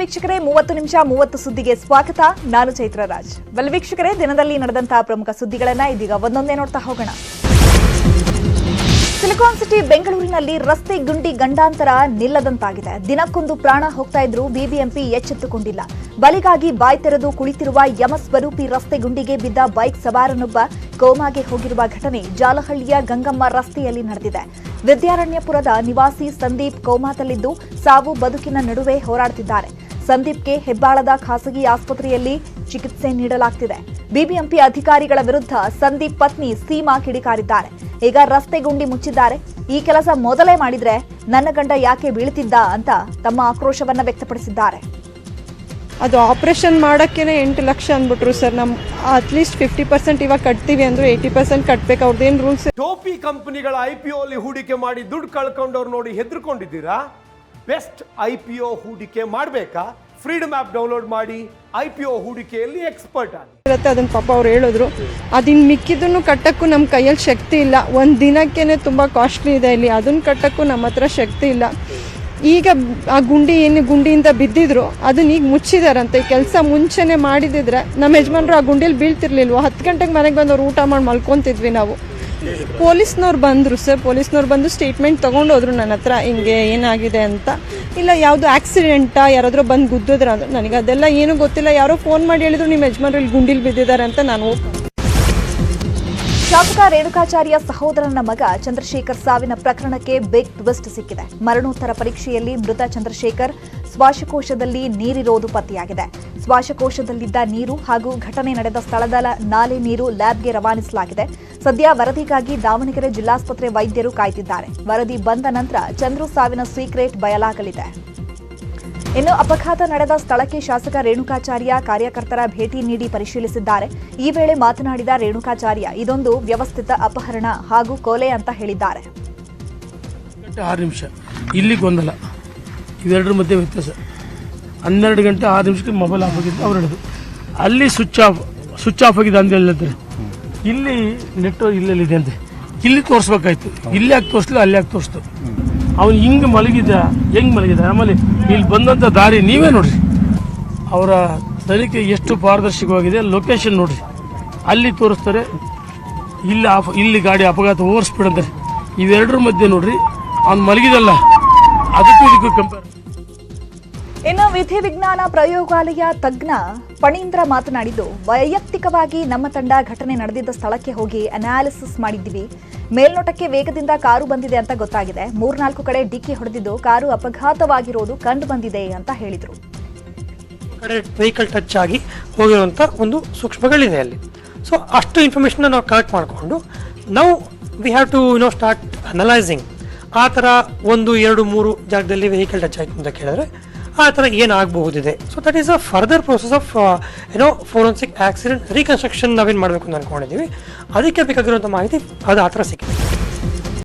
ವೀಕ್ಷಕರೇ, ಮೂವತ್ತು ನಿಮಿಷ, ಮೂವತ್ತು ಸುದ್ದಿಗೆ ಸ್ವಾಗತ. ನಾನು ಚೈತ್ರರಾಜ್ ಬಲ್ ವೀಕ್ಷಕರೇ, ದಿನದಲ್ಲಿ ನಡೆದಂತಹ ಪ್ರಮುಖ ಸುದ್ದಿಗಳನ್ನ ಇದೀಗ ಒಂದೊಂದೇ ನೋಡ್ತಾ ಹೋಗೋಣ. ಸಿಲಿಕಾನ್ ಸಿಟಿ, ಬೆಂಗಳೂರಿನಲ್ಲಿ ರಸ್ತೆ ಗುಂಡಿ ಗಂಡಾಂತರ ನಿಲ್ಲದಂತಾಗಿದೆ. ದಿನಕ್ಕೊಂದು ಪ್ರಾಣ ಹೋಗ್ತಾ ಇದ್ರು ಬಿಬಿಎಂಪಿ ಎಚ್ಚೆತ್ತುಕೊಂಡಿಲ್ಲ. ಬಲಿಗಾಗಿ ಬಾಯ್ ತೆರೆದು ಕುಳಿತಿರುವ ಯಮಸ್ವರೂಪಿ ರಸ್ತೆ ಗುಂಡಿಗೆ ಬಿದ್ದ ಬೈಕ್ ಸವಾರನೊಬ್ಬ ಕೋಮಾಗೆ ಹೋಗಿರುವ ಘಟನೆ ಜಾಲಹಳ್ಳಿಯ ಗಂಗಮ್ಮ ರಸ್ತೆಯಲ್ಲಿ ನಡೆದಿದೆ. ವಿದ್ಯಾರಣ್ಯಪುರದ ನಿವಾಸಿ ಸಂದೀಪ್ ಕೋಮಾದಲ್ಲಿದ್ದು ಸಾವು ಬದುಕಿನ ನಡುವೆ ಹೋರಾಡುತ್ತಿದ್ದಾರೆ. ಸಂದೀಪ್ಗೆ ಹೆಬ್ಬಾಳದ ಖಾಸಗಿ ಆಸ್ಪತ್ರೆಯಲ್ಲಿ ಚಿಕಿತ್ಸೆ ನೀಡಲಾಗ್ತಿದೆ. ಬಿಬಿಎಂಪಿ ಅಧಿಕಾರಿಗಳ ವಿರುದ್ಧ ಸಂದೀಪ್ ಪತ್ನಿ ಸೀಮಾ ಕಿಡಿಕಾರಿದ್ದಾರೆ. ಈಗ ರಸ್ತೆ ಗುಂಡಿ ಮುಚ್ಚಿದ್ದಾರೆ. ಈ ಕೆಲಸ ಮೊದಲೇ ಮಾಡಿದ್ರೆ ನನ್ನ ಗಂಡ ಯಾಕೆ ಬೀಳ್ತಿದ್ದ ಅಂತ ತಮ್ಮ ಆಕ್ರೋಶವನ್ನ ವ್ಯಕ್ತಪಡಿಸಿದ್ದಾರೆ. ಅದು ಆಪ್ರೇಷನ್ ಮಾಡೋಕ್ಕೇ ಎಂಟು ಲಕ್ಷ ಅಂದ್ಬಿಟ್ರು ಸರ್. ನಮ್ಮ ಅಟ್ಲೀಸ್ಟ್ ಫಿಫ್ಟಿ ಪರ್ಸೆಂಟ್ ಇವಾಗ ಕಟ್ತೀವಿ ಅಂದ್ರೆ ಏಯ್ಟಿ ಪರ್ಸೆಂಟ್ ಕಟ್ಬೇಕು. ಅವ್ರದ್ದೇನು ರೂಲ್ಸ್ ಟೋಪಿ ಕಂಪನಿಗಳ ಐ ಪಿ ಅಲ್ಲಿ ಹೂಡಿಕೆ ಮಾಡಿ ದುಡ್ಡು ಕಳ್ಕೊಂಡವ್ರು ನೋಡಿ ಹೆದರ್ಕೊಂಡಿದ್ದೀರಾ? ಬೆಸ್ಟ್ ಐ ಪಿ ಒ ಹೂಡಿಕೆ ಮಾಡಬೇಕಾ? ಫ್ರೀಡಮ್ ಆ್ಯಪ್ ಡೌನ್ಲೋಡ್ ಮಾಡಿ ಐ ಪಿ ಓ ಹೂಡಿಕೆಯಲ್ಲಿ ಎಕ್ಸ್ಪರ್ಟ್ ಆಗಿ. ಇರುತ್ತೆ. ಅದನ್ನ ಪಾಪ ಅವ್ರು ಹೇಳಿದ್ರು. ಅದಿನ್ನು ಮಿಕ್ಕಿದನ್ನು ಕಟ್ಟಕ್ಕೂ ನಮ್ಮ ಕೈಯಲ್ಲಿ ಶಕ್ತಿ ಇಲ್ಲ. ಒಂದು ದಿನಕ್ಕೇನೆ ತುಂಬ ಕಾಸ್ಟ್ಲಿ ಇದೆ ಇಲ್ಲಿ. ಅದನ್ನು ಕಟ್ಟಕ್ಕೂ ನಮ್ಮ ಹತ್ರ ಶಕ್ತಿ ಇಲ್ಲ. ಈಗ ಆ ಗುಂಡಿ ಏನು ಗುಂಡಿಯಿಂದ ಬಿದ್ದಿದ್ರು, ಅದನ್ನ ಈಗ ಮುಚ್ಚಿದಾರಂತೆ. ಕೆಲಸ ಮುಂಚೆನೆ ಮಾಡಿದಿದ್ರೆ ನಮ್ಮ ಯಜಮಾನ್ರು ಆ ಗುಂಡಿಲಿ ಬೀಳ್ತಿರ್ಲಿಲ್ವ? ಹತ್ತು ಗಂಟೆಗೆ ಮನೆಗೆ ಬಂದು ಊಟ ಮಾಡಿ ಮಲ್ಕೊತಿದ್ವಿ ನಾವು. ಪೊಲೀಸ್ನವ್ರು ಬಂದರು ಸರ್, ಪೊಲೀಸ್ನವ್ರು ಬಂದು ಸ್ಟೇಟ್ಮೆಂಟ್ ತೊಗೊಂಡೋದ್ರು ನನ್ನ ಹತ್ರ, ಹಿಂಗೆ ಏನಾಗಿದೆ ಅಂತ. ಇಲ್ಲ, ಯಾವುದು ಆಕ್ಸಿಡೆಂಟಾ ಯಾರಾದರೂ ಬಂದು ಗುದ್ದಿದ್ರ ನನಗೆ ಅದೆಲ್ಲ ಏನೂ ಗೊತ್ತಿಲ್ಲ. ಯಾರೋ ಫೋನ್ ಮಾಡಿ ಹೇಳಿದ್ರು, ನಿಮ್ಮ ಯಜಮಾನ್ರು ಇಲ್ಲಿ ಗುಂಡಿಲಿ ಬಿದ್ದಿದ್ದಾರೆ ಅಂತ ನಾನು ಶಾಸಕ ರೇಣುಕಾಚಾರ್ಯ ಸಹೋದರನ ಮಗ ಚಂದ್ರಶೇಖರ್ ಸಾವಿನ ಪ್ರಕರಣಕ್ಕೆ ಬಿಗ್ ಟ್ವಿಸ್ಟ್ ಸಿಕ್ಕಿದೆ. ಮರಣೋತ್ತರ ಪರೀಕ್ಷೆಯಲ್ಲಿ ಮೃತ ಚಂದ್ರಶೇಖರ್ ಶ್ವಾಸಕೋಶದಲ್ಲಿ ನೀರಿರೋದು ಪತ್ತೆಯಾಗಿದೆ. ಶ್ವಾಸಕೋಶದಲ್ಲಿದ್ದ ನೀರು ಹಾಗೂ ಘಟನೆ ನಡೆದ ಸ್ಥಳದ ನಾಲೆ ನೀರು ಲ್ಯಾಬ್ಗೆ ರವಾನಿಸಲಾಗಿದೆ. ಸದ್ಯ ವರದಿಗಾಗಿ ದಾವಣಗೆರೆ ಜಿಲ್ಲಾಸ್ಪತ್ರೆ ವೈದ್ಯರು ಕಾಯ್ತಿದ್ದಾರೆ. ವರದಿ ಬಂದ ನಂತರ ಚಂದ್ರು ಸಾವಿನ ಸೀಕ್ರೆಟ್ ಬಯಲಾಗಲಿದೆ. ಇನ್ನು ಅಪಘಾತ ನಡೆದ ಸ್ಥಳಕ್ಕೆ ಶಾಸಕ ರೇಣುಕಾಚಾರ್ಯ ಕಾರ್ಯಕರ್ತರ ಭೇಟಿ ನೀಡಿ ಪರಿಶೀಲಿಸಿದ್ದಾರೆ. ಈ ವೇಳೆ ಮಾತನಾಡಿದ ರೇಣುಕಾಚಾರ್ಯ, ಇದೊಂದು ವ್ಯವಸ್ಥಿತ ಅಪಹರಣ ಹಾಗೂ ಕೊಲೆ ಅಂತ ಹೇಳಿದ್ದಾರೆ. ಆರು ನಿಮಿಷ. ಇಲ್ಲಿ ಗೊಂದಲ. ಇವೆರಡರ ಮಧ್ಯೆ ವ್ಯತ್ಯಾಸ. ಹನ್ನೆರಡು ಗಂಟೆ ಆರು ನಿಮಿಷಕ್ಕೆ ಮೊಬೈಲ್ ಆಫ್ ಆಗಿದ್ದು ಅವ್ರು ಹೇಳಿದ್ರು. ಅಲ್ಲಿ ಸ್ವಿಚ್ ಆಫ್ ಸ್ವಿಚ್ ಆಫ್ ಆಗಿದೆ ಅಂತ ಹೇಳಿದ್ರೆ ಇಲ್ಲಿ ನೆಟ್ವರ್ಕ್ ಇಲ್ಲೆಲ್ಲಿದೆ ಅಂತೆ. ಇಲ್ಲಿ ತೋರಿಸ್ಬೇಕಾಯ್ತು. ಇಲ್ಲಿ ಯಾಕೆ ತೋರಿಸ್ಲಿ ಅಲ್ಲಿ ಯಾಕೆ ತೋರಿಸ್ತು? ಅವನು ಹಿಂಗೆ ಮಲಗಿದ ಹೆಂಗೆ ಮಲಗಿದ ಆಮೇಲೆ ಇಲ್ಲಿ ಬಂದಂಥ ದಾರಿ ನೀವೇ ನೋಡಿರಿ. ಅವರ ತನಿಖೆ ಎಷ್ಟು ಪಾರದರ್ಶಕವಾಗಿದೆ ಲೊಕೇಶನ್ ನೋಡ್ರಿ. ಅಲ್ಲಿ ತೋರಿಸ್ತಾರೆ, ಇಲ್ಲಿ ಆಫ್ ಇಲ್ಲಿ ಗಾಡಿ ಅಪಘಾತ ಓವರ್ ಸ್ಪೀಡ್ ಅಂತಾರೆ ಇವೆರಡರ ಮಧ್ಯೆ ನೋಡ್ರಿ, ಅವ್ನು ಮಲಗಿದಲ್ಲ. ಅದಕ್ಕೂ ಇದಕ್ಕೂ ಕಂಪೇರ್ ಇನ್ನು ವಿಧಿ ವಿಜ್ಞಾನ ಪ್ರಯೋಗಾಲಯ ತಜ್ಞ ಪಣೀಂದ್ರ ಮಾತನಾಡಿದ್ದು, ವೈಯಕ್ತಿಕವಾಗಿ ನಮ್ಮ ತಂಡ ಘಟನೆ ನಡೆದಿದ್ದ ಸ್ಥಳಕ್ಕೆ ಹೋಗಿ ಅನಾಲಿಸಿಸ್ ಮಾಡಿದ್ವಿ ಮೇಲ್ನೋಟಕ್ಕೆ ವೇಗದಿಂದ ಕಾರು ಬಂದಿದೆ ಅಂತ ಗೊತ್ತಾಗಿದೆ. ಮೂರ್ನಾಲ್ಕು ಕಡೆ ಡಿಕ್ಕಿ ಹೊಡೆದಿದ್ದು ಕಾರು ಅಪಘಾತವಾಗಿರೋದು ಕಂಡು ಬಂದಿದೆ ಅಂತ ಹೇಳಿದರು. ವೆಹಿಕಲ್ ಟಚ್ ಆಗಿ ಹೋಗಿರುವಂಥ ಒಂದು ಸೂಕ್ಷ್ಮಗಳಿದೆ ಅಲ್ಲಿ. ಸೊ ಅಷ್ಟು ಇನ್ಫಾರ್ಮೇಷನ್ನ ನಾವು ಕಲೆಕ್ಟ್ ಮಾಡಿಕೊಂಡು ನಾವು we have to know start analysing ಆ ಥರ ಒಂದು, ಎರಡು, ಮೂರು ಜಾಗದಲ್ಲಿ ವೆಹಿಕಲ್ ಟಚ್ ಆಯಿತು ಅಂತ ಕೇಳಿದ್ರೆ ಆ ಥರ ಏನಾಗಬಹುದಿದೆ? So that is a further process of ಏನೋ ಫೋರೆನ್ಸಿಕ್ ಆಕ್ಸಿಡೆಂಟ್ ರೀಕನ್ಸ್ಟ್ರಕ್ಷನ್ ನಾವೇನು ಮಾಡಬೇಕು ಅಂತ ಅಂದ್ಕೊಂಡಿದ್ದೀವಿ ಅದಕ್ಕೆ ಬೇಕಾಗಿರುವಂಥ ಮಾಹಿತಿ ಅದು ಆ ಥರ ಸಿಕ್ಕಿದೆ.